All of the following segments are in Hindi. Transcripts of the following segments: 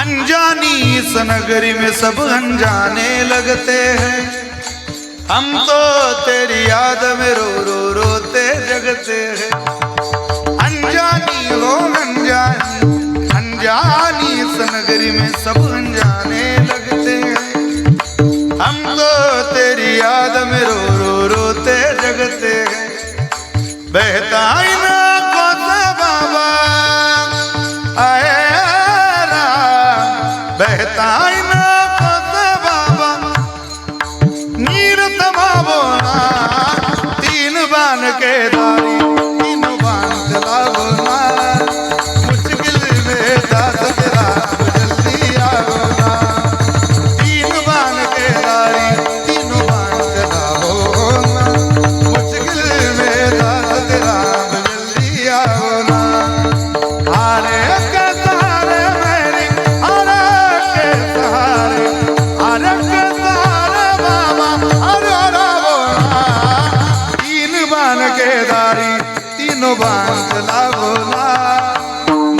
अनजानी इस नगरी में सब अनजाने लगते हैं। हम तो तेरी याद में रो रो रोते जगते हैं। अनजानी हो अनजानी अनजानी इस नगरी में सब अनजाने लगते हैं। हम तो तेरी याद में रो रो रोते जगते हैं। बहता બહેતા બાબા નીર તમાવો તીન બાન કેદાર दारी तीन बान चला बोला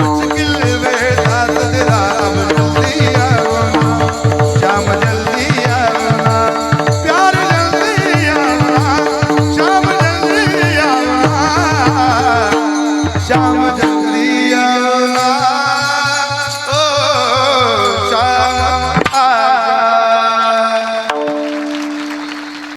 मुश्किल जल्दी आवोना श्याम जल्दी आवोना प्यार जल्दी श्याम जल्दी आवोना श्याम